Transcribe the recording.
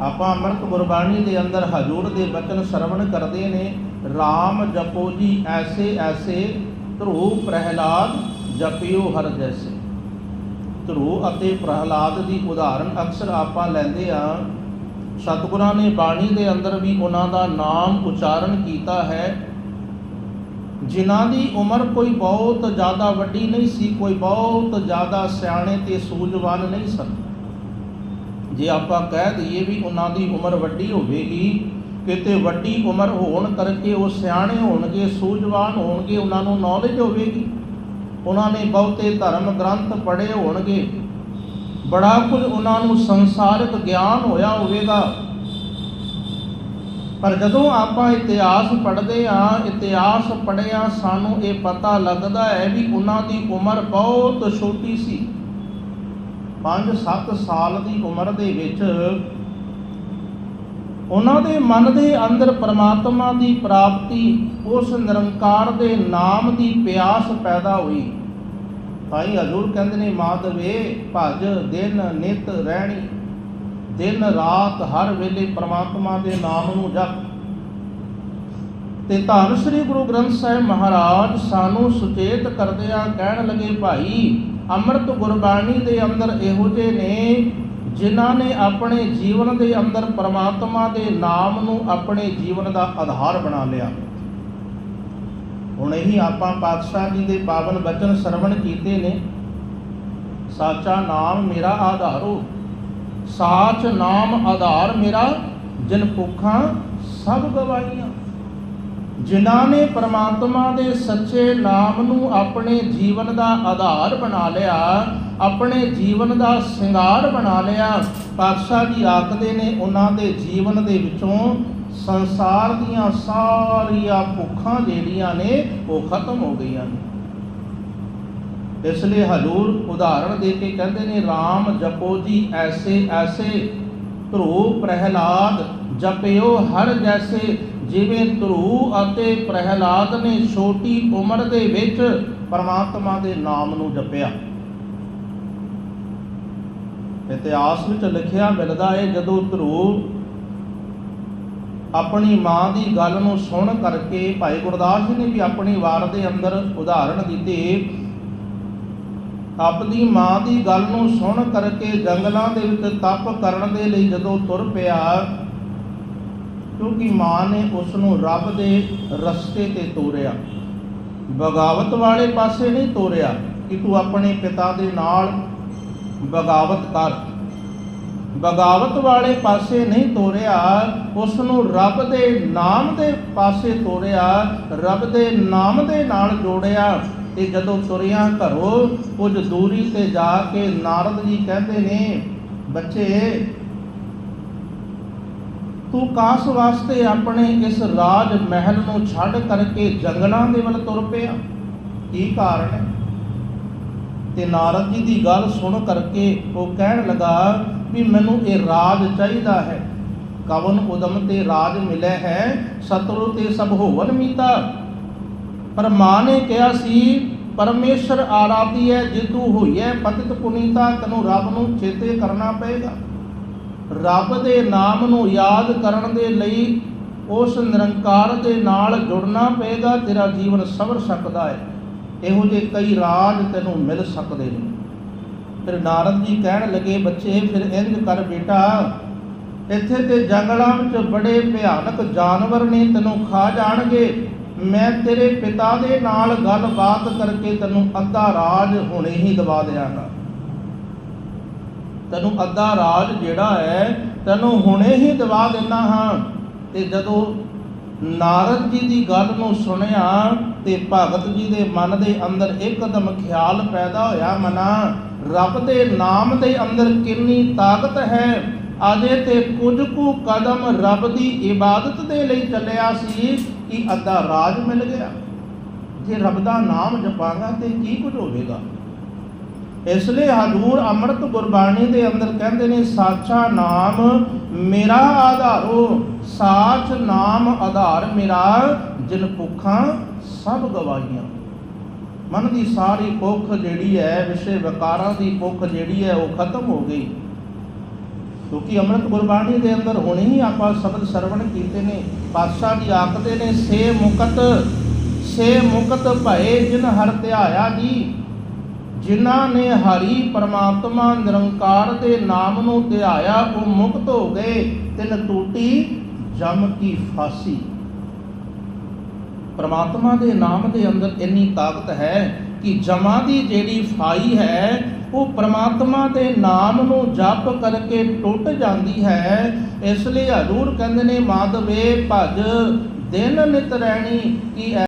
ਆਪਾਂ ਅੰਮ੍ਰਿਤ ਗੁਰਬਾਣੀ ਦੇ ਅੰਦਰ ਹਜੂਰ ਦੇ ਬਚਨ ਸਰਵਣ ਕਰਦੇ ਨੇ RAM ਜਪੋ ਜੀ ਐਸੇ ਐਸੇ, ਧਰੂ ਪ੍ਰਹਿਲਾਦ ਜਪਿਓ ਹਰ ਜੈਸੇ। ਧਰੂ ਅਤੇ ਪ੍ਰਹਿਲਾਦ ਦੀ ਉਦਾਹਰਨ ਅਕਸਰ ਆਪਾਂ ਲੈਂਦੇ ਆ ਸਤਿਗੁਰਾਂ ਨੇ ਬਾਣੀ ਦੇ ਅੰਦਰ ਵੀ ਉਹਨਾਂ ਦਾ ਨਾਮ ਉਚਾਰਨ ਕੀਤਾ ਹੈ। ਜਿਨ੍ਹਾਂ ਦੀ ਉਮਰ ਕੋਈ ਬਹੁਤ ਜ਼ਿਆਦਾ ਵੱਡੀ ਨਹੀਂ ਸੀ, ਕੋਈ ਬਹੁਤ ਜ਼ਿਆਦਾ ਸਿਆਣੇ ਤੇ ਸੂਝਵਾਨ ਨਹੀਂ ਸਨ। ਜੇ ਆਪਾਂ ਕਹਿ ਦਈਏ ਵੀ ਉਹਨਾਂ ਦੀ ਉਮਰ ਵੱਡੀ ਹੋਵੇਗੀ, ਕਿਤੇ ਵੱਡੀ ਉਮਰ ਹੋਣ ਕਰਕੇ ਉਹ ਸਿਆਣੇ ਹੋਣਗੇ, ਸੂਝਵਾਨ ਹੋਣਗੇ, ਉਹਨਾਂ ਨੂੰ ਨੌਲੇਜ ਹੋਵੇਗੀ। ਉਹਨਾਂ ਨੇ ਬਹੁਤੇ ਧਰਮ ਗ੍ਰੰਥ ਪੜ੍ਹੇ ਹੋਣਗੇ। ਬੜਾ ਕੁਝ ਉਹਨਾਂ ਨੂੰ ਸੰਸਾਰਿਕ ਗਿਆਨ ਹੋਇਆ ਹੋਵੇਗਾ। ਪਰ ਜਦੋਂ ਆਪਾਂ ਇਤਿਹਾਸ ਪੜ੍ਹਦੇ ਆ ਇਤਿਹਾਸ ਪੜ੍ਹਿਆ ਸਾਨੂੰ ਇਹ ਪਤਾ ਲੱਗਦਾ ਹੈ ਵੀ ਉਹਨਾਂ ਦੀ ਉਮਰ ਬਹੁਤ ਛੋਟੀ ਸੀ। 5-7 ਸਾਲ ਦੀ ਉਮਰ ਦੇ ਵਿੱਚ ਉਹਨਾਂ ਦੇ ਮਨ ਦੇ ਅੰਦਰ ਪ੍ਰਮਾਤਮਾ ਦੀ ਪ੍ਰਾਪਤੀ, ਉਸ ਨਿਰੰਕਾਰ ਦੇ ਨਾਮ ਦੀ ਪਿਆਸ ਪੈਦਾ ਹੋਈ। ਭਾਈ ਹਜ਼ੂਰ ਕਹਿੰਦੇ ਨੇ ਮਾਧਵੇ ਭਜ, ਦਿਨ ਨਿਤ ਰਹਿਣੀ, ਦਿਨ ਰਾਤ ਹਰ ਵੇਲੇ ਪ੍ਰਮਾਤਮਾ ਦੇ ਨਾਮ ਨੂੰ ਜਪ। ਤੇ ਧੰਨ ਸ੍ਰੀ ਗੁਰੂ ਗ੍ਰੰਥ ਸਾਹਿਬ ਮਹਾਰਾਜ ਸਾਨੂੰ ਸੁਚੇਤ ਕਰਦਿਆਂ ਕਹਿਣ ਲੱਗੇ, ਭਾਈ, ਅੰਮ੍ਰਿਤ ਗੁਰਬਾਣੀ ਦੇ ਅੰਦਰ ਇਹੋ ਜਿਹੇ ਨੇ ਜਿਨ੍ਹਾਂ ਨੇ ਆਪਣੇ ਜੀਵਨ ਦੇ ਅੰਦਰ ਪਰਮਾਤਮਾ ਦੇ ਨਾਮ ਨੂੰ ਆਪਣੇ ਜੀਵਨ ਦਾ ਆਧਾਰ ਬਣਾ ਲਿਆ। ਹੁਣ ਇਹੀ ਆਪਾਂ ਪਾਤਸ਼ਾਹ ਜੀ ਦੇ ਪਾਵਨ ਬਚਨ ਸਰਵਣ ਕੀਤੇ ਨੇ। ਸਾਚਾ ਨਾਮ ਮੇਰਾ ਆਧਾਰੋ, ਸਾਚ ਨਾਮ ਆਧਾਰ ਮੇਰਾ, ਜਿਨ ਭੁੱਖਾਂ ਸਭ ਗਵਾਈਆਂ ਜਿਨ੍ਹਾਂ ਨੇ ਪਰਮਾਤਮਾ ਦੇ ਸੱਚੇ ਨਾਮ ਨੂੰ ਆਪਣੇ ਜੀਵਨ ਦਾ ਆਧਾਰ ਬਣਾ ਲਿਆ, ਆਪਣੇ ਜੀਵਨ ਦਾ ਸ਼ਿੰਗਾਰ ਬਣਾ ਲਿਆ, ਪਾਤਸ਼ਾਹ ਜੀ ਆਖਦੇ ਨੇ ਉਹਨਾਂ ਦੇ ਜੀਵਨ ਦੇ ਵਿੱਚੋਂ ਸੰਸਾਰ ਦੀਆਂ ਸਾਰੀਆਂ ਭੁੱਖਾਂ ਜਿਹੜੀਆਂ ਨੇ ਉਹ ਖਤਮ ਹੋ ਗਈਆਂ ਨੇ। ਇਸ ਲਈ ਹਜ਼ੂਰ ਉਦਾਹਰਣ ਦੇ ਕੇ ਕਹਿੰਦੇ ਨੇ RAM ਜਪੋ ਜੀ ਐਸੇ ਐਸੇ ਧਰੂ ਪ੍ਰਹਿਲਾਦ ਜਪਿਓ ਹਰ ਜੈਸੇ, ਜਿਵੇਂ ਧਰੂ ਅਤੇ ਪ੍ਰਹਿਲਾਦ ਨੇ ਛੋਟੀ ਉਮਰ ਦੇ ਵਿੱਚ ਪਰਮਾਤਮਾ ਦੇ ਨਾਮ ਨੂੰ ਜਪਿਆ। ਇਤਿਹਾਸ ਵਿੱਚ ਲਿਖਿਆ ਮਿਲਦਾ ਹੈ ਜਦੋਂ ਧਰੂ ਆਪਣੀ ਮਾਂ ਦੀ ਗੱਲ ਨੂੰ ਸੁਣ ਕਰਕੇ ਭਾਈ ਗੁਰਦਾਸ ਜੀ ਨੇ ਵੀ ਆਪਣੀ ਵਾਰ ਦੇ ਅੰਦਰ ਉਦਾਹਰਣ ਦਿੱਤੇ ਆਪਣੀ ਮਾਂ ਦੀ ਗੱਲ ਨੂੰ ਸੁਣ ਕਰਕੇ ਜੰਗਲਾਂ ਦੇ ਵਿੱਚ ਤਪ ਕਰਨ ਦੇ ਲਈ ਜਦੋਂ ਤੁਰ ਪਿਆ, ਕਿਉਂਕਿ ਮਾਂ ਨੇ ਉਸ ਨੂੰ ਰੱਬ ਦੇ ਰਸਤੇ ਤੇ ਤੋਰਿਆ। ਬਗਾਵਤ ਵਾਲੇ ਪਾਸੇ ਨਹੀਂ ਤੋਰਿਆ ਕਿ ਤੂੰ ਆਪਣੇ ਪਿਤਾ ਦੇ ਨਾਲ ਬਗਾਵਤ ਕਰ। ਬਗਾਵਤ ਵਾਲੇ ਪਾਸੇ ਨਹੀਂ ਤੋਰਿਆ ਉਸ ਨੂੰ ਰੱਬ ਦੇ ਨਾਮ ਦੇ ਪਾਸੇ ਤੋਰਿਆ, ਰੱਬ ਦੇ ਨਾਮ ਦੇ ਨਾਲ ਜੋੜਿਆ। ਤੇ ਜਦੋਂ ਤੁਰਿਆ ਘਰੋਂ ਕੁਝ ਦੂਰੀ ਤੇ ਜਾ ਕੇ ਨਾਰਦ ਜੀ ਕਹਿੰਦੇ ਨੇ, ਬੱਚੇ, ਤੂੰ ਕਾਸ ਵਾਸਤੇ ਆਪਣੇ ਇਸ ਰਾਜ ਮਹਿਲ ਨੂੰ ਛੱਡ ਕਰਕੇ ਜੰਗਲਾਂ ਦੇ ਵੱਲ ਤੁਰ ਪਿਆ? ਕੀ ਕਾਰਨ ਹੈ? ਤੇ ਨਾਰਦ ਜੀ ਦੀ ਗੱਲ ਸੁਣ ਕਰਕੇ ਉਹ ਕਹਿਣ ਲੱਗਾ ਵੀ ਮੈਨੂੰ ਇਹ ਰਾਜ ਚਾਹੀਦਾ ਹੈ। ਕਵਨ ਉਦਮ ਤੇ ਰਾਜ ਮਿਲਿਆ ਹੈ ਸਤਰੂ ਤੇ ਸਭ ਹੋਵਨ ਮੀਤਾ। ਪਰ ਮਾਂ ਨੇ ਕਿਹਾ ਸੀ, ਪਰਮੇਸ਼ਰ ਆਰਾਧੀ ਹੈ ਜਿਤੂ ਹੋਈਐ ਪਤਿਤ ਪੁਨੀਤਾ ਤੈਨੂੰ ਰੱਬ ਨੂੰ ਚੇਤੇ ਕਰਨਾ ਪਏਗਾ। ਰੱਬ ਦੇ ਨਾਮ ਨੂੰ ਯਾਦ ਕਰਨ ਦੇ ਲਈ ਉਸ ਨਿਰੰਕਾਰ ਦੇ ਨਾਲ ਜੁੜਨਾ ਪਏਗਾ, ਤੇਰਾ ਜੀਵਨ ਸਵਰ ਸਕਦਾ ਹੈ। ਇਹੋ ਜਿਹੇ ਕਈ ਰਾਜ ਤੈਨੂੰ ਮਿਲ ਸਕਦੇ ਨੇ। ਫਿਰ ਨਾਰਦ ਜੀ ਕਹਿਣ ਲੱਗੇ, ਬੱਚੇ, ਫਿਰ ਇੰਜ ਕਰ ਬੇਟਾ, ਇੱਥੇ ਤੇ ਜੰਗਲਾਂ ਵਿੱਚ ਬੜੇ ਭਿਆਨਕ ਜਾਨਵਰ ਨੇ ਤੈਨੂੰ ਖਾ ਜਾਣਗੇ। ਮੈਂ ਤੇਰੇ ਪਿਤਾ ਦੇ ਨਾਲ ਗੱਲਬਾਤ ਕਰਕੇ ਤੈਨੂੰ ਅੱਧਾ ਰਾਜ ਹੁਣੇ ਹੀ ਦਵਾ ਦਿਆਂਗਾ। ਤੈਨੂੰ ਅੱਧਾ ਰਾਜ ਜਿਹੜਾ ਹੈ, ਤੈਨੂੰ ਹੁਣੇ ਹੀ ਦਵਾ ਦਿੰਦਾ ਹਾਂ। ਤੇ ਜਦੋਂ ਨਾਰਦ ਜੀ ਦੀ ਗੱਲ ਨੂੰ ਸੁਣਿਆ ਤੇ ਭਗਤ ਜੀ ਦੇ ਮਨ ਦੇ ਅੰਦਰ ਇੱਕਦਮ ਖਿਆਲ ਪੈਦਾ ਹੋਇਆ, ਮਨਾ, ਰੱਬ ਦੇ ਨਾਮ ਦੇ ਅੰਦਰ ਕਿੰਨੀ ਤਾਕਤ ਹੈ? ਅਜੇ ਤੇ ਕੁਝ ਕੁ ਕਦਮ ਰੱਬ ਦੀ ਇਬਾਦਤ ਦੇ ਲਈ ਚੱਲਿਆ ਸੀ। ਕਿ ਅੱਧਾ ਰਾਜ ਮਿਲ ਗਿਆ। ਜੇ ਰੱਬ ਦਾ ਨਾਮ ਜਪਾਂਗਾ ਤੇ ਕੀ ਕੁਝ ਹੋਵੇਗਾ? ਇਸ ਲਈ ਹਜ਼ੂਰ ਅੰਮ੍ਰਿਤ ਗੁਰਬਾਣੀ ਦੇ ਅੰਦਰ ਕਹਿੰਦੇ ਨੇ, ਸਾਚਾ ਨਾਮ ਮੇਰਾ ਆਧਾਰੋ, ਸਾਚ ਨਾਮ ਆਧਾਰ ਮੇਰਾ, ਜਿਨ ਭੁੱਖਾਂ ਸਭ ਗਵਾਈਆਂ ਮਨ ਦੀ ਸਾਰੀ ਭੁੱਖ ਜਿਹੜੀ ਹੈ, ਵਿਸ਼ੇ ਵਿਕਾਰਾਂ ਦੀ ਭੁੱਖ ਜਿਹੜੀ ਹੈ, ਉਹ ਖਤਮ ਹੋ ਗਈ। ਕਿਉਂਕਿ ਅੰਮ੍ਰਿਤ ਗੁਰਬਾਣੀ ਦੇ ਅੰਦਰ ਹੁਣੇ ਹੀ ਆਪਾਂ ਸ਼ਬਦ ਸਰਵਣ ਕੀਤੇ ਨੇ, ਪਾਤਸ਼ਾਹ ਜੀ ਆਖਦੇ ਨੇ, ਸੇ ਮੁਕਤ ਸੇ ਮੁਕਤ ਭਏ ਜਿਨ ਹਰ ਧਿਆਇਆ ਜੀ, ਜਿਨ੍ਹਾਂ ਨੇ ਹਰੀ ਪਰਮਾਤਮਾ ਨਿਰੰਕਾਰ ਦੇ ਨਾਮ ਨੂੰ ਧਿਆਇਆ, ਉਹ ਮੁਕਤ ਹੋ ਗਏ, ਤਿਨ ਟੂਟੀ, ਜਮ ਕੀ ਫਾਸੀ। ਪਰਮਾਤਮਾ ਦੇ ਨਾਮ ਦੇ ਅੰਦਰ ਇੰਨੀ ਤਾਕਤ ਹੈ ਕਿ ਜਮਾਂ ਦੀ ਜਿਹੜੀ ਫਾਈ ਹੈ, ਉਹ ਪ੍ਰਮਾਤਮਾ ਦੇ ਨਾਮ ਨੂੰ ਜਪ ਕਰਕੇ ਟੁੱਟ ਜਾਂਦੀ ਹੈ। ਇਸ ਲਈ ਹਜ਼ੂਰ ਕਹਿੰਦੇ ਨੇ, ਮਾਧਵੇ ਭਜ ਦਿਨ ਨਿਤ ਰਹਿਣੀ, ਕਿ